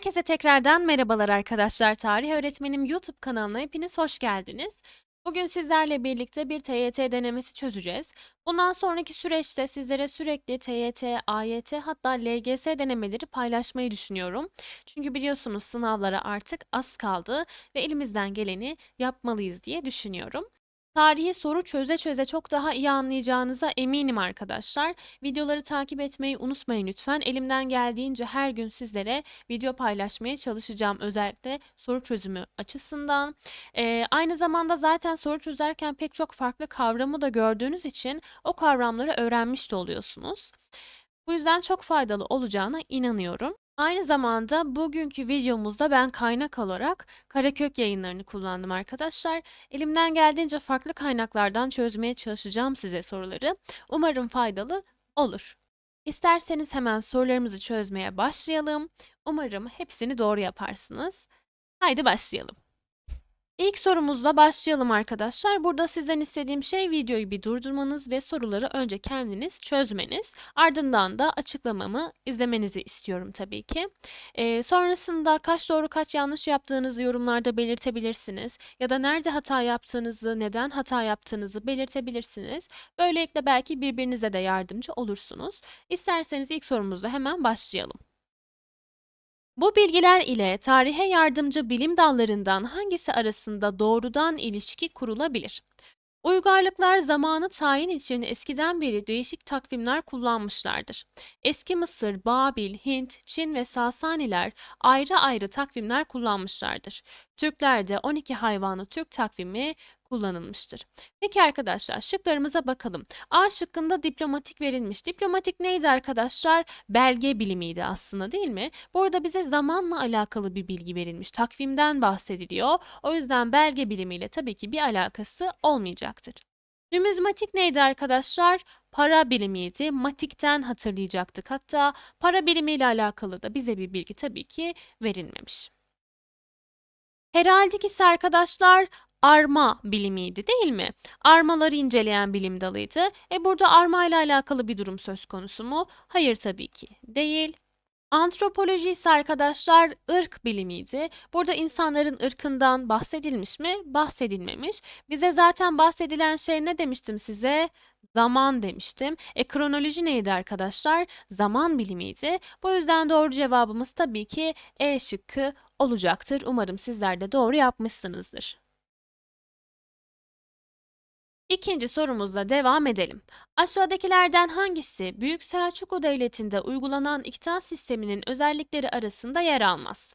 Herkese tekrardan merhabalar arkadaşlar. Tarih Öğretmenim YouTube kanalına hepiniz hoş geldiniz. Bugün sizlerle birlikte bir TYT denemesi çözeceğiz. Bundan sonraki süreçte sizlere sürekli TYT, AYT hatta LGS denemeleri paylaşmayı düşünüyorum. Çünkü biliyorsunuz sınavlara artık az kaldı ve elimizden geleni yapmalıyız diye düşünüyorum. Tarihi soru çöze çöze çok daha iyi anlayacağınıza eminim arkadaşlar. Videoları takip etmeyi unutmayın lütfen. Elimden geldiğince her gün sizlere video paylaşmaya çalışacağım. Özellikle soru çözümü açısından. Ee, aynı zamanda zaten soru çözerken pek çok farklı kavramı da gördüğünüz için o kavramları öğrenmiş de oluyorsunuz. Bu yüzden çok faydalı olacağına inanıyorum. Aynı zamanda bugünkü videomuzda ben kaynak olarak Karakök yayınlarını kullandım arkadaşlar. Elimden geldiğince farklı kaynaklardan çözmeye çalışacağım size soruları. Umarım faydalı olur. İsterseniz hemen sorularımızı çözmeye başlayalım. Umarım hepsini doğru yaparsınız. Haydi başlayalım. İlk sorumuzla başlayalım arkadaşlar. Burada sizden istediğim şey videoyu bir durdurmanız ve soruları önce kendiniz çözmeniz. Ardından da açıklamamı izlemenizi istiyorum tabii ki. Ee, sonrasında kaç doğru kaç yanlış yaptığınızı yorumlarda belirtebilirsiniz. Ya da nerede hata yaptığınızı, neden hata yaptığınızı belirtebilirsiniz. Böylelikle belki birbirinize de yardımcı olursunuz. İsterseniz ilk sorumuzla hemen başlayalım. Bu bilgiler ile tarihe yardımcı bilim dallarından hangisi arasında doğrudan ilişki kurulabilir? Uygarlıklar zamanı tayin için eskiden beri değişik takvimler kullanmışlardır. Eski Mısır, Babil, Hint, Çin ve Sasaniler ayrı ayrı takvimler kullanmışlardır. Türklerde 12 hayvanı Türk takvimi kullanılmıştır. Peki arkadaşlar şıklarımıza bakalım. A şıkkında diplomatik verilmiş. Diplomatik neydi arkadaşlar? Belge bilimiydi aslında değil mi? Burada bize zamanla alakalı bir bilgi verilmiş. Takvimden bahsediliyor. O yüzden belge bilimiyle tabii ki bir alakası olmayacaktır. Numizmatik neydi arkadaşlar? Para birimiydi. Matikten hatırlayacaktık. Hatta para birimiyle alakalı da bize bir bilgi tabii ki verilmemiş. Heraldik ise arkadaşlar arma bilimiydi değil mi? Armaları inceleyen bilim dalıydı. E burada arma ile alakalı bir durum söz konusu mu? Hayır tabii ki değil. Antropoloji ise arkadaşlar ırk bilimiydi. Burada insanların ırkından bahsedilmiş mi? Bahsedilmemiş. Bize zaten bahsedilen şey ne demiştim size? Zaman demiştim. E kronoloji neydi arkadaşlar? Zaman bilimiydi. Bu yüzden doğru cevabımız tabii ki E şıkkı olacaktır. Umarım sizler de doğru yapmışsınızdır. İkinci sorumuzla devam edelim. Aşağıdakilerden hangisi Büyük Selçuklu Devleti'nde uygulanan iktidar sisteminin özellikleri arasında yer almaz?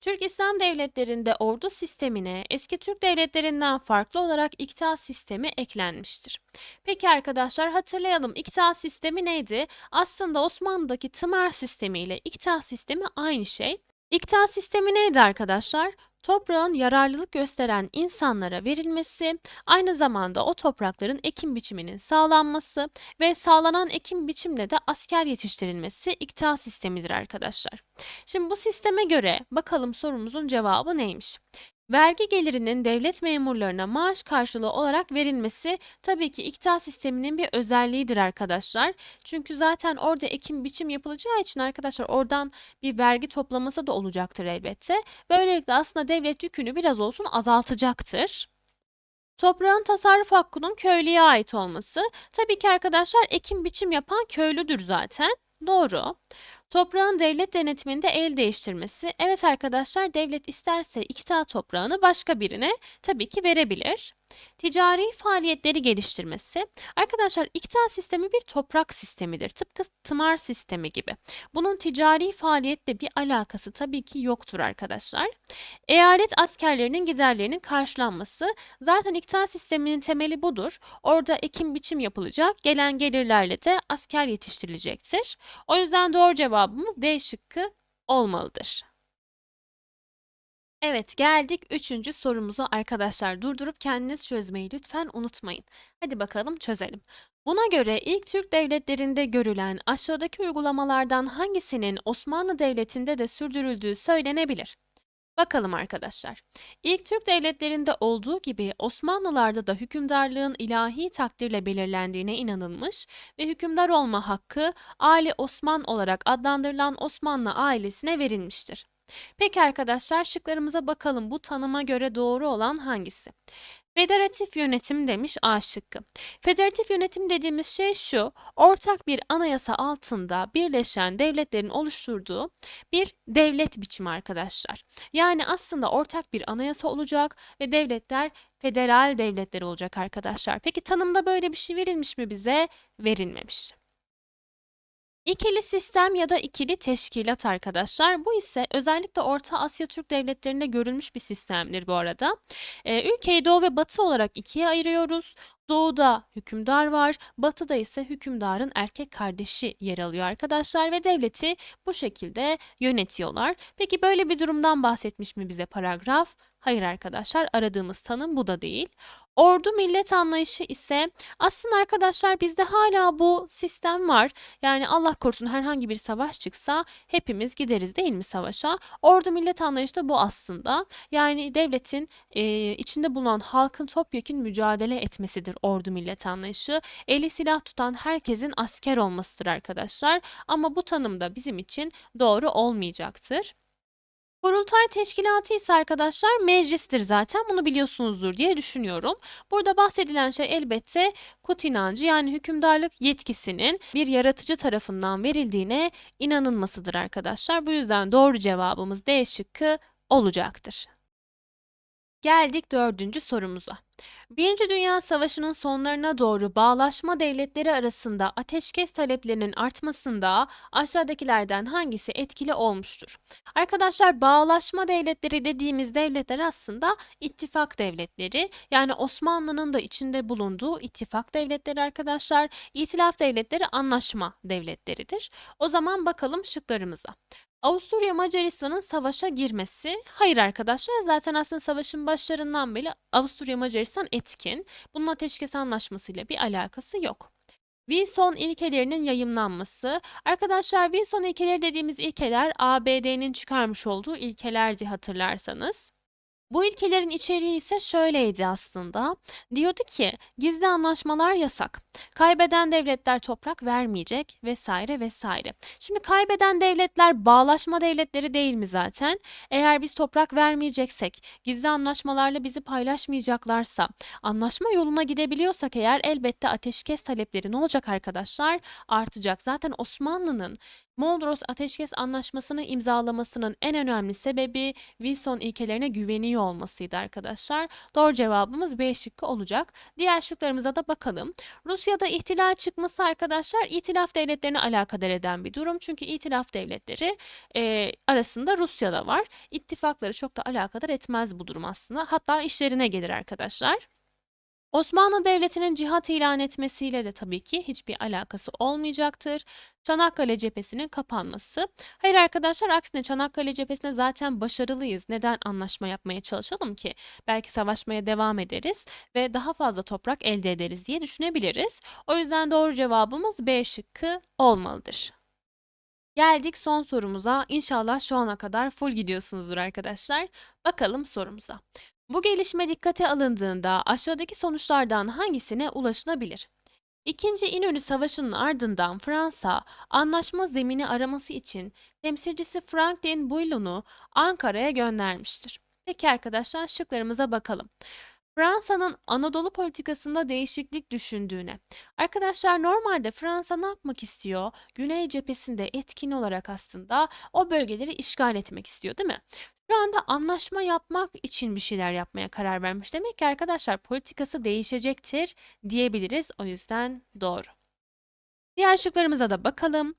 Türk İslam devletlerinde ordu sistemine eski Türk devletlerinden farklı olarak iktidar sistemi eklenmiştir. Peki arkadaşlar hatırlayalım iktidar sistemi neydi? Aslında Osmanlı'daki tımar sistemi ile iktidar sistemi aynı şey. İktidar sistemi neydi arkadaşlar? Toprağın yararlılık gösteren insanlara verilmesi, aynı zamanda o toprakların ekim biçiminin sağlanması ve sağlanan ekim biçimle de asker yetiştirilmesi iktidar sistemidir arkadaşlar. Şimdi bu sisteme göre bakalım sorumuzun cevabı neymiş? Vergi gelirinin devlet memurlarına maaş karşılığı olarak verilmesi tabii ki iktidar sisteminin bir özelliğidir arkadaşlar. Çünkü zaten orada ekim biçim yapılacağı için arkadaşlar oradan bir vergi toplaması da olacaktır elbette. Böylelikle aslında devlet yükünü biraz olsun azaltacaktır. Toprağın tasarruf hakkının köylüye ait olması. Tabii ki arkadaşlar ekim biçim yapan köylüdür zaten. Doğru. Toprağın devlet denetiminde el değiştirmesi. Evet arkadaşlar devlet isterse iki tane toprağını başka birine tabii ki verebilir. Ticari faaliyetleri geliştirmesi. Arkadaşlar iktidar sistemi bir toprak sistemidir. Tıpkı tımar sistemi gibi. Bunun ticari faaliyetle bir alakası tabii ki yoktur arkadaşlar. Eyalet askerlerinin giderlerinin karşılanması. Zaten iktidar sisteminin temeli budur. Orada ekim biçim yapılacak. Gelen gelirlerle de asker yetiştirilecektir. O yüzden doğru cevabımız D şıkkı olmalıdır. Evet, geldik üçüncü sorumuza arkadaşlar. Durdurup kendiniz çözmeyi lütfen unutmayın. Hadi bakalım çözelim. Buna göre ilk Türk devletlerinde görülen aşağıdaki uygulamalardan hangisinin Osmanlı Devleti'nde de sürdürüldüğü söylenebilir? Bakalım arkadaşlar. İlk Türk devletlerinde olduğu gibi Osmanlılarda da hükümdarlığın ilahi takdirle belirlendiğine inanılmış ve hükümdar olma hakkı Ali Osman olarak adlandırılan Osmanlı ailesine verilmiştir. Peki arkadaşlar şıklarımıza bakalım. Bu tanıma göre doğru olan hangisi? Federatif yönetim demiş A şıkkı. Federatif yönetim dediğimiz şey şu, ortak bir anayasa altında birleşen devletlerin oluşturduğu bir devlet biçimi arkadaşlar. Yani aslında ortak bir anayasa olacak ve devletler federal devletler olacak arkadaşlar. Peki tanımda böyle bir şey verilmiş mi bize? Verilmemiş. İkili sistem ya da ikili teşkilat arkadaşlar. Bu ise özellikle Orta Asya Türk devletlerinde görülmüş bir sistemdir bu arada. Ee, ülkeyi Doğu ve Batı olarak ikiye ayırıyoruz. Doğuda hükümdar var, batıda ise hükümdarın erkek kardeşi yer alıyor arkadaşlar ve devleti bu şekilde yönetiyorlar. Peki böyle bir durumdan bahsetmiş mi bize paragraf? Hayır arkadaşlar aradığımız tanım bu da değil. Ordu millet anlayışı ise aslında arkadaşlar bizde hala bu sistem var. Yani Allah korusun herhangi bir savaş çıksa hepimiz gideriz değil mi savaşa? Ordu millet anlayışı da bu aslında. Yani devletin e, içinde bulunan halkın topyekün mücadele etmesidir ordu millet anlayışı. Eli silah tutan herkesin asker olmasıdır arkadaşlar. Ama bu tanım da bizim için doğru olmayacaktır. Kurultay teşkilatı ise arkadaşlar meclistir zaten bunu biliyorsunuzdur diye düşünüyorum. Burada bahsedilen şey elbette kut inancı yani hükümdarlık yetkisinin bir yaratıcı tarafından verildiğine inanılmasıdır arkadaşlar. Bu yüzden doğru cevabımız D şıkkı olacaktır. Geldik dördüncü sorumuza. Birinci Dünya Savaşı'nın sonlarına doğru bağlaşma devletleri arasında ateşkes taleplerinin artmasında aşağıdakilerden hangisi etkili olmuştur? Arkadaşlar bağlaşma devletleri dediğimiz devletler aslında ittifak devletleri. Yani Osmanlı'nın da içinde bulunduğu ittifak devletleri arkadaşlar. İtilaf devletleri anlaşma devletleridir. O zaman bakalım şıklarımıza. Avusturya Macaristan'ın savaşa girmesi. Hayır arkadaşlar zaten aslında savaşın başlarından beri Avusturya Macaristan etkin. Bunun ateşkes anlaşmasıyla bir alakası yok. Wilson ilkelerinin yayımlanması. Arkadaşlar Wilson ilkeleri dediğimiz ilkeler ABD'nin çıkarmış olduğu ilkelerdi hatırlarsanız. Bu ilkelerin içeriği ise şöyleydi aslında. Diyordu ki gizli anlaşmalar yasak. Kaybeden devletler toprak vermeyecek vesaire vesaire. Şimdi kaybeden devletler bağlaşma devletleri değil mi zaten? Eğer biz toprak vermeyeceksek, gizli anlaşmalarla bizi paylaşmayacaklarsa, anlaşma yoluna gidebiliyorsak eğer elbette ateşkes talepleri ne olacak arkadaşlar? Artacak. Zaten Osmanlı'nın Mondros Ateşkes Anlaşması'nı imzalamasının en önemli sebebi Wilson ilkelerine güveniyor olmasıydı arkadaşlar. Doğru cevabımız B şıkkı olacak. Diğer şıklarımıza da bakalım. Rusya'da ihtilal çıkması arkadaşlar itilaf devletlerine alakadar eden bir durum. Çünkü itilaf devletleri e, arasında Rusya'da var. İttifakları çok da alakadar etmez bu durum aslında. Hatta işlerine gelir arkadaşlar. Osmanlı Devleti'nin cihat ilan etmesiyle de tabii ki hiçbir alakası olmayacaktır. Çanakkale cephesinin kapanması. Hayır arkadaşlar aksine Çanakkale cephesine zaten başarılıyız. Neden anlaşma yapmaya çalışalım ki? Belki savaşmaya devam ederiz ve daha fazla toprak elde ederiz diye düşünebiliriz. O yüzden doğru cevabımız B şıkkı olmalıdır. Geldik son sorumuza. İnşallah şu ana kadar full gidiyorsunuzdur arkadaşlar. Bakalım sorumuza. Bu gelişme dikkate alındığında aşağıdaki sonuçlardan hangisine ulaşılabilir? İkinci İnönü Savaşı'nın ardından Fransa, anlaşma zemini araması için temsilcisi Franklin Bouillon'u Ankara'ya göndermiştir. Peki arkadaşlar şıklarımıza bakalım. Fransa'nın Anadolu politikasında değişiklik düşündüğüne. Arkadaşlar normalde Fransa ne yapmak istiyor? Güney cephesinde etkin olarak aslında o bölgeleri işgal etmek istiyor, değil mi? Şu anda anlaşma yapmak için bir şeyler yapmaya karar vermiş. Demek ki arkadaşlar politikası değişecektir diyebiliriz. O yüzden doğru. Diğer şıklarımıza da bakalım.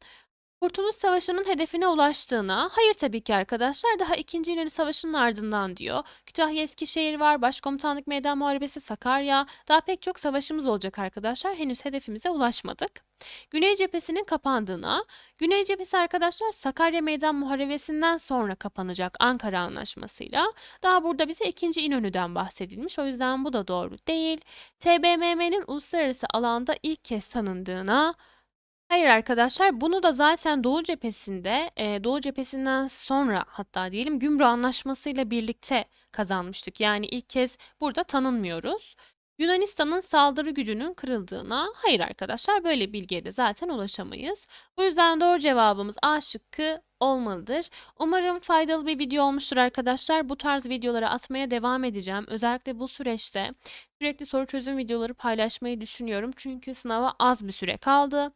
Kurtuluş Savaşı'nın hedefine ulaştığına, hayır tabii ki arkadaşlar, daha 2. İnönü Savaşı'nın ardından diyor. Kütahya Eskişehir var, Başkomutanlık Meydan Muharebesi Sakarya, daha pek çok savaşımız olacak arkadaşlar. Henüz hedefimize ulaşmadık. Güney cephesinin kapandığına, Güney cephesi arkadaşlar Sakarya Meydan Muharebesi'nden sonra kapanacak Ankara Anlaşması'yla. Daha burada bize 2. İnönü'den bahsedilmiş. O yüzden bu da doğru değil. TBMM'nin uluslararası alanda ilk kez tanındığına, Hayır arkadaşlar, bunu da zaten Doğu cephesinde, e, Doğu cephesinden sonra hatta diyelim Gümrük Anlaşması ile birlikte kazanmıştık. Yani ilk kez burada tanınmıyoruz. Yunanistan'ın saldırı gücünün kırıldığına, hayır arkadaşlar böyle bilgiye de zaten ulaşamayız. Bu yüzden doğru cevabımız A şıkkı olmalıdır. Umarım faydalı bir video olmuştur arkadaşlar. Bu tarz videoları atmaya devam edeceğim. Özellikle bu süreçte sürekli soru çözüm videoları paylaşmayı düşünüyorum. Çünkü sınava az bir süre kaldı.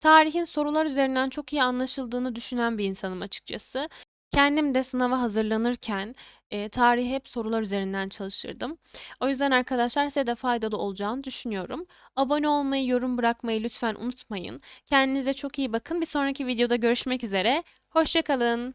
Tarihin sorular üzerinden çok iyi anlaşıldığını düşünen bir insanım açıkçası. Kendim de sınava hazırlanırken e, tarihi hep sorular üzerinden çalışırdım. O yüzden arkadaşlar size de faydalı olacağını düşünüyorum. Abone olmayı, yorum bırakmayı lütfen unutmayın. Kendinize çok iyi bakın. Bir sonraki videoda görüşmek üzere. Hoşçakalın.